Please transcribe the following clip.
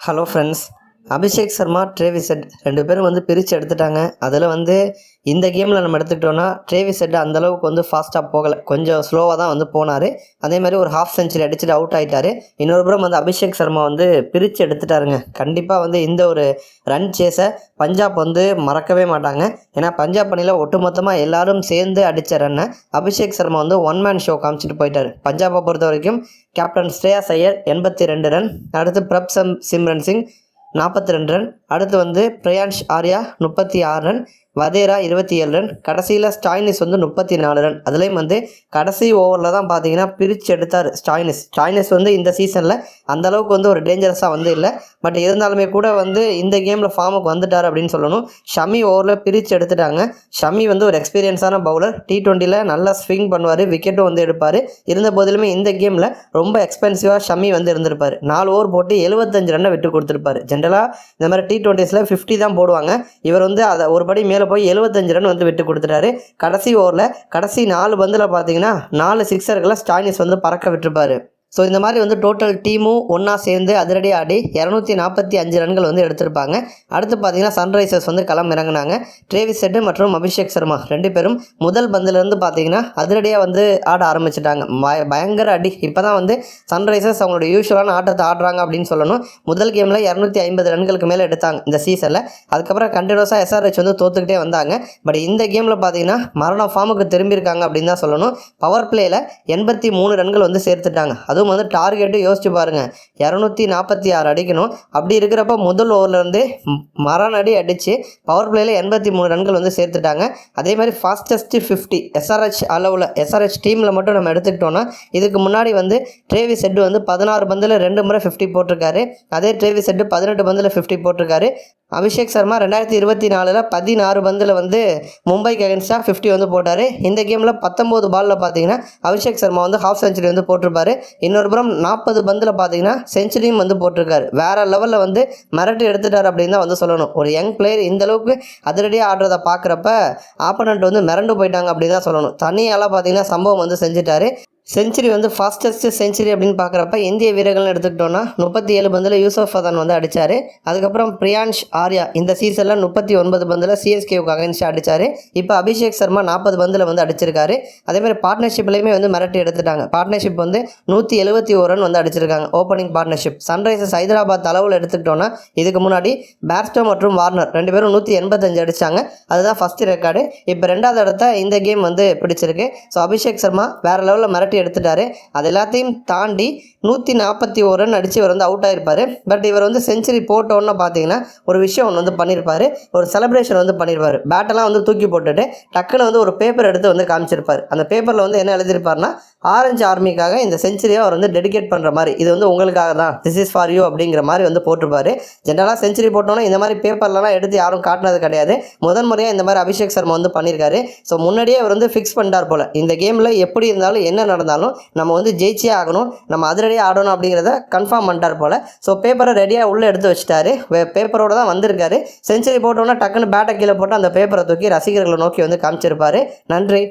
Hello friends Abhishek Sharma Travis Head ரெண்டு பேரும் வந்து பிரித்து எடுத்துட்டாங்க. அதில் வந்து இந்த கேமில் நம்ம எடுத்துக்கிட்டோன்னா ட்ரேவிசெட் அந்தளவுக்கு வந்து ஃபாஸ்ட்டாக போகலை. கொஞ்சம் ஸ்லோவாக தான் வந்து போனார். அதே மாதிரி ஒரு ஹாஃப் செஞ்சுரி அடிச்சுட்டு அவுட் ஆகிட்டார் இன்னொரு புறம் வந்து அபிஷேக் சர்மா வந்து பிரித்து எடுத்துட்டாருங்க. கண்டிப்பாக வந்து இந்த ஒரு ரன் சேஸை பஞ்சாப் வந்து மறக்கவே மாட்டாங்க. ஏன்னா பஞ்சாப் அணியில் ஒட்டுமொத்தமாக எல்லாரும் சேர்ந்து அடித்த ரன்னை அபிஷேக் சர்மா வந்து ஒன் மேன் ஷோ காமிச்சிட்டு போயிட்டார். பஞ்சாபை பொறுத்த வரைக்கும் கேப்டன் ஸ்ரேயா சையர் எண்பத்தி ரெண்டு ரன் அடுத்து பிரப் சம் சிம்ரன் சிங் நாற்பத்தி ரெண்டு ரன். அடுத்து வந்து பிரியான்ஷ் ஆர்யா முப்பத்தி ஆறு ரன். வதேரா இருபத்தி ஏழு ரன் கடைசியில் ஸ்டாய்னிஸ் வந்து முப்பத்தி நாலு ரன். அதுலேயும் வந்து கடைசி ஓவரில் தான் பார்த்தீங்கன்னா பிரித்து எடுத்தார் ஸ்டாய்னிஸ் ஸ்டாய்னிஸ் வந்து இந்த சீசனில் அந்தளவுக்கு வந்து ஒரு டேஞ்சரஸாக வந்து இல்லை. பட் இருந்தாலுமே கூட வந்து இந்த கேமில் ஃபார்முக்கு வந்துட்டார் அப்படின்னு சொல்லணும். ஷமி ஓவரில் பிரித்து எடுத்துட்டாங்க. ஷமி வந்து ஒரு எக்ஸ்பீரியன்ஸான பவுலர் டி டுவெண்ட்டியில் நல்லா ஸ்விங் பண்ணுவார் விக்கெட்டும் வந்து எடுப்பார். இருந்த போதிலுமே இந்த கேமில் ரொம்ப எக்ஸ்பென்சிவாக ஷமி வந்து இருந்திருப்பார். நாலு ஓவர் போட்டு எழுபத்தஞ்சு ரன்னை விட்டு கொடுத்துருப்பாரு. ஜென்ரலாக இந்த மாதிரி டி ட்வெண்ட்டிஸில் ஃபிஃப்டி தான் போடுவாங்க. இவர் வந்து அதை ஒரு படி மேலே போய் எழுபத்தஞ்சு ரன் வந்து விட்டு கொடுத்துட்டாரு. கடைசி ஓவரில் கடைசி நாலு பந்தில் பார்த்தீங்கன்னா நாலு சிக்ஸர்களை ஸ்டாயினிஸ் வந்து பறக்க விட்டுருப்பாரு. ஸோ இந்த மாதிரி வந்து டோட்டல் டீமும் ஒன்றா சேர்ந்து அதிரடி ஆடி இரநூத்தி நாற்பத்தி அஞ்சு ரன்கள் வந்து எடுத்திருப்பாங்க. அடுத்து பார்த்தீங்கன்னா சன்ரைசர்ஸ் வந்து களம் இறங்கினாங்க. ட்ரேவிஸ் செட்டு மற்றும் அபிஷேக் சர்மா ரெண்டு பேரும் முதல் பந்திலிருந்து பார்த்தீங்கன்னா அதிரடியாக வந்து ஆட ஆரம்பிச்சிட்டாங்க. பயங்கர அடி. இப்போ தான் வந்து சன்ரைசர்ஸ் அவங்களோட யூஸ்வலான ஆட்டத்தை ஆடுறாங்க அப்படின்னு சொல்லணும். முதல் கேமில் இரநூத்தி ஐம்பது ரன்களுக்கு மேலே எடுத்தாங்க இந்த சீசனில் அதுக்கப்புறம் கண்டினியூஸாக எஸ்ஆர்ஹெச் வந்து தோத்துக்கிட்டே வந்தாங்க. பட் இந்த கேமில் பார்த்தீங்கன்னா மரண ஃபார்முக்கு திரும்பியிருக்காங்க அப்படின்னு தான் சொல்லணும். பவர் பிளேயில் எண்பத்தி மூணு ரன்கள் வந்து சேர்த்துட்டாங்க. அதுவும் வந்து டார்கெட்டு யோசிச்சு பாருங்கள் இரநூத்தி நாற்பத்தி ஆறு அடிக்கணும். அப்படி இருக்கிறப்ப முதல் ஓவர்லேருந்து மரண அடி அடித்து பவர் பிளேயில் எண்பத்தி மூணு ரன்கள் வந்து சேர்த்துட்டாங்க. அதே மாதிரி ஃபாஸ்டஸ்ட்டு ஃபிஃப்டி எஸ்ஆர்ஹெச் அளவில் எஸ்ஆர்ஹெச் டீமில் மட்டும் நம்ம எடுத்துக்கிட்டோன்னா இதுக்கு முன்னாடி வந்து ட்ரேவி செட்டு வந்து பதினாறு பந்தில் ரெண்டு முறை ஃபிஃப்டி போட்டிருக்காரு. அதே ட்ரேவி செட்டு பதினெட்டு பந்தில் ஃபிஃப்டி போட்டிருக்காரு. அபிஷேக் சர்மா ரெண்டாயிரத்தி இருபத்தி நாலில் பதினாறு பந்தில் வந்து மும்பைக்கு அகேன்ஸ்டாக ஃபிஃப்டி வந்து போட்டார். இந்த கேமில் பத்தொம்போது பாலில் பார்த்தீங்கன்னா அபிஷேக் சர்மா வந்து ஹாஃப் செஞ்சுரி வந்து போட்டிருப்பாரு. இன்னொரு புறம் நாற்பது பந்தில் பார்த்தீங்கன்னா செஞ்சுரியும் வந்து போட்டிருக்காரு. வேறு லெவலில் வந்து மிரட்டு எடுத்துட்டார் அப்படின்னு தான் வந்து சொல்லணும். ஒரு யங் பிளேயர் இந்த அளவுக்கு அதிரடியாக ஆடுறதை பார்க்குறப்ப ஆப்பனண்ட் வந்து மிரண்டு போயிட்டாங்க அப்படின்னு தான் சொல்லணும். தனியால் பார்த்தீங்கன்னா சம்பவம் வந்து செஞ்சுட்டாரு. செஞ்சுரி வந்து ஃபாஸ்டஸ்ட் செஞ்சுரி அப்படின்னு பார்க்குறப்ப இந்திய வீரர்கள்னு எடுத்துக்கிட்டோன்னா முப்பத்தி ஏழு பந்தில் யூசப் ஃபதான் வந்து அடித்தார் அதுக்கப்புறம் பிரியான்ஷ் ஆர்யா இந்த சீசனில் முப்பத்தி ஒன்பது பந்தில் சிஎஸ்கேவுக்கு அகைன்ஸ்ட் அடித்தார் இப்போ அபிஷேக் சர்மா நாற்பது பந்தில் வந்து அடிச்சிருக்காரு. அதேமாதிரி பார்ட்னர்ஷிப்லேயுமே வந்து மிரட்டி எடுத்துட்டாங்க. பார்ட்னர்ஷிப் வந்து நூற்றி எழுபத்தி ஒரு ரன் வந்து அடிச்சிருக்காங்க. ஓப்பனிங் பார்ட்னர்ஷிப் சன்ரைசர்ஸ் ஹைதராபாத் அளவில் எடுத்துக்கிட்டோன்னா இதுக்கு முன்னாடி பேர்ஸ்டோ மற்றும் வார்னர் ரெண்டு பேரும் நூற்றி எண்பத்தஞ்சு அடித்தாங்க அதுதான் ஃபஸ்ட்டு ரெக்கார்டு இப்போ ரெண்டாவது இடத்த இந்த கேம் வந்து பிடிச்சிருக்கு. ஸோ அபிஷேக் சர்மா வேறு லெவலில் மிரட்டி எடுத்துட்டாரு. அது எல்லாத்தையும் தாண்டி நூற்றி நாற்பத்தி ஒரு ரன் அடித்து இவர் வந்து அவுட் ஆகிருப்பார் பட் இவர் வந்து செஞ்சுரி போட்டோன்னு பார்த்தீங்கன்னா ஒரு விஷயம் ஒன்று வந்து பண்ணியிருப்பார் ஒரு செலிப்ரேஷன் வந்து பண்ணியிருப்பார் பேட்டெல்லாம் வந்து தூக்கி போட்டுட்டு டக்குன்னு வந்து ஒரு பேப்பர் எடுத்து வந்து காமிச்சிருப்பார். அந்த பேப்பரில் வந்து என்ன எழுதியிருப்பார்னா ஆரஞ்சு ஆர்மிக்காக இந்த செஞ்சுரியை அவர் வந்து டெடிகேட் பண்ணுற மாதிரி இது வந்து உங்களுக்காக தான் திஸ் இஸ் ஃபார் யூ அப்படிங்கிற மாதிரி வந்து போட்டிருப்பார். ஜென்ரலாக செஞ்சுரி போட்டோன்னா இந்த மாதிரி பேப்பர்லலாம் எடுத்து யாரும் காட்டினது கிடையாது. முதன் முறையாக இந்த மாதிரி அபிஷேக் சர்மா வந்து பண்ணியிருக்காரு ஸோ முன்னாடியே அவர் வந்து ஃபிக்ஸ் பண்ணிட்டார் போல். இந்த கேமில் எப்படி இருந்தாலும் என்ன நடந்தாலும் நம்ம வந்து ஜெயிச்சே ஆகணும். நம்ம அதிரடியாக ஆடணும் அப்படிங்கிறத கன்ஃபார்ம் பண்ணிட்டார் போல். ஸோ பேப்பரை ரெடியாக உள்ளே எடுத்து வச்சுட்டாரு. பேப்பரோடு தான் வந்திருக்காரு. செஞ்சுரி போட்டோன்னா டக்குன்னு பேட்டை கீழே போட்டு அந்த பேப்பரை தூக்கி ரசிகர்களை நோக்கி வந்து காமிச்சிருப்பாரு. நன்றி.